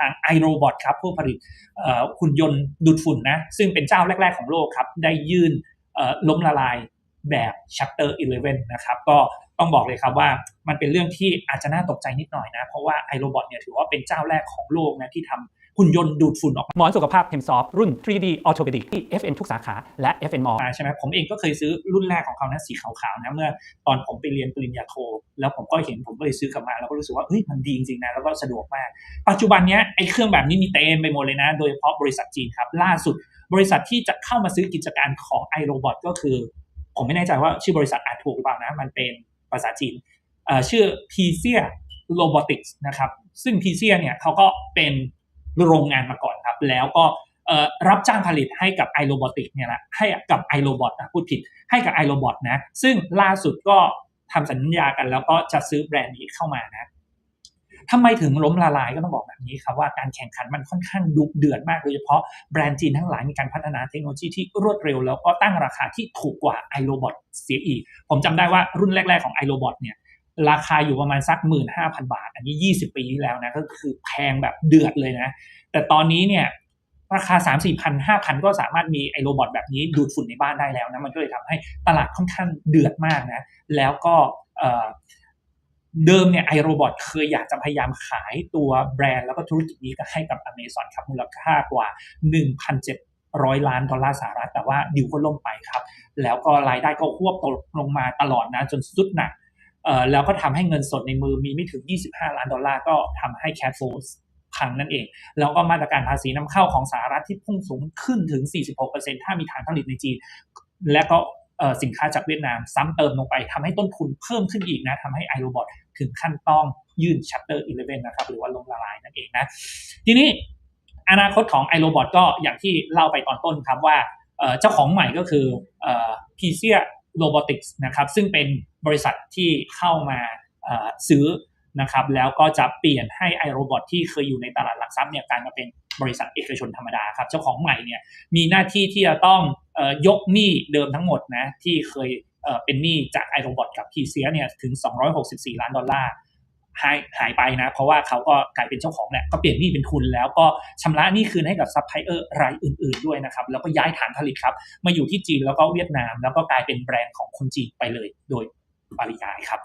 ทาง iRobot ครับผู้ผลิตหุ่นยนต์ดูดฝุ่นนะซึ่งเป็นเจ้าแรก ๆของโลกครับได้ยื่นล้มละลายแบบ Chapter 11 นะครับ ก็ต้องบอกเลยครับว่ามันเป็นเรื่องที่อาจจะน่าตกใจนิดหน่อยนะ เพราะว่า iRobot เนี่ยถือว่าเป็นเจ้าแรกของโลกนะที่ทำ หุ่นยนต์ดูดฝุ่นออกหมอนสุขภาพ Hemsoft รุ่น 3D Orthopedic ที่ FN ทุกสาขา และ FN Mall มาใช่ไหมผมเองก็เคยซื้อรุ่นแรกของเขานะสีขาวๆนะเมื่อตอนผมไปเรียนปริญญาโท แล้วผมก็เห็นผมก็เลยซื้อกลับมา แล้วก็รู้สึกว่าเฮ้ยมันดีจริงๆนะแล้วก็สะดวกมาก ปัจจุบันเนี้ยไอ้เครื่องแบบนี้มีเต็มไปหมดเลยนะ โดยเฉพาะบริษัทจีนครับล่าสุด บริษัทที่จะเข้ามาซื้อกิจการของ iRobot ก็คือ ผมไม่แน่ใจว่าชื่อบริษัทอ่านถูกหรือเปล่านะมันเป็นภาษาจีนเอ่อชื่อ p i c i a Robotics นะครับซึ่ง p i c i a เนี่ยเขาก็เป็น โรงงานมาก่อนครับ แล้วก็รับจ้างผลิตให้กับ i r o b o t i c เนี่ยแหละให้กับ iRobot นะพูดผิดให้กับ iRobot นะ ซึ่งล่าสุดก็ทำสัญญากันแล้วก็จะซื้อแบรนด์นี้เข้ามานะทำไมถึงล้มละลายก็ต้องบอกแบบนี้ครับว่าการแข่งขันมันค่อนข้างดุเดือดมากโดยเฉพาะแบรนด์จีนทั้งหลายมีการพัฒนาเทคโนโลยีที่รวดเร็วแล้วก็ตั้งราคาที่ถูกกว่า iRobot เสียอีก ผมจำได้ว่ารุ่นแรก ๆของ iRobot เนี่ย ราคาอยู่ประมาณสัก 15,000 บาท อันนี้ 20 ปีที่แล้วนะก็คือแพงแบบเดือดเลยนะ แต่ตอนนี้เนี่ยราคา 3 4 0 0 0 5,000 ก็สามารถมีไอโรบอทแบบนี้ดูดฝุ่นในบ้านได้แล้วนะ มันก็เลยทำให้ตลาดค่อนข้างเดือดมากนะ แล้วก็เดิมเนี่ยไอโรบอทเคยอยากจะพยายามขายตัวแบรนด์แล้วก็ธุรกิจนี้ก็ให้กับ Amazon ครับมูลค่ากว่า 1,700 ล้านดอลลาร์สหรัฐ แต่ว่าดิวก็ล่มไปครับ แล้วก็รายได้ก็ควบตกลงมาตลอดนะ จนสุดหนัก แล้วก็ทำให้เงินสดในมือมีไม่ถึง 25 ล้านดอลลาร์ก็ทำให้แคทโฟลพังนั่นเอง แล้วก็มาตรการภาษีนำเข้าของสหรัฐที่พุ่งสูงขึ้นถึง 46%ถ้ามีฐานผลิตในจีน และก็สินค้าจากเวียดนามซ้ำเติมลงไปทำให้ต้นทุนเพิ่มขึ้นอีกนะทำให้ iRobot ถึงขั้นต้องยื่น Chapter 11 นะครับ หรือว่าล้มละลายนั่นเองนะ ทีนี้อนาคตของ iRobot ก็อย่างที่เล่าไปตอนต้นครับว่าเจ้าของใหม่ก็คือเอ่อ p c i a Robotics นะครับซึ่งเป็นบริษัทที่เข้ามาซื้อนะครับแล้วก็จะเปลี่ยนให้ iRobot ที่เคยอยู่ในตลาดหลักทรัพย์เนี่ยกลายมาเป็นบริษัทเอกชนธรรมดาครับเจ้าของใหม่เนี่ยมีหน้าที่ที่จะต้องอยกหนี้เดิมทั้งหมดนะที่เคยเป็นหนี้จาก iRobot กับ p c i a เนี่ยถึง 264 ล้านดอลลาร์ หายหายไปนะ เพราะว่าเขาก็กลายเป็นเจ้าของแหละก็เปลี่ยนหนี้เป็นทุน แล้วก็ชำระหนี้คืนให้กับซัพพลายเออร์รายอื่น ๆด้วยนะครับ แล้วก็ย้ายฐานผลิตครับ มาอยู่ที่จีนแล้วก็เวียดนาม แล้วก็กลายเป็นแบรนด์ของคนจีนไปเลยโดยปริยายครับ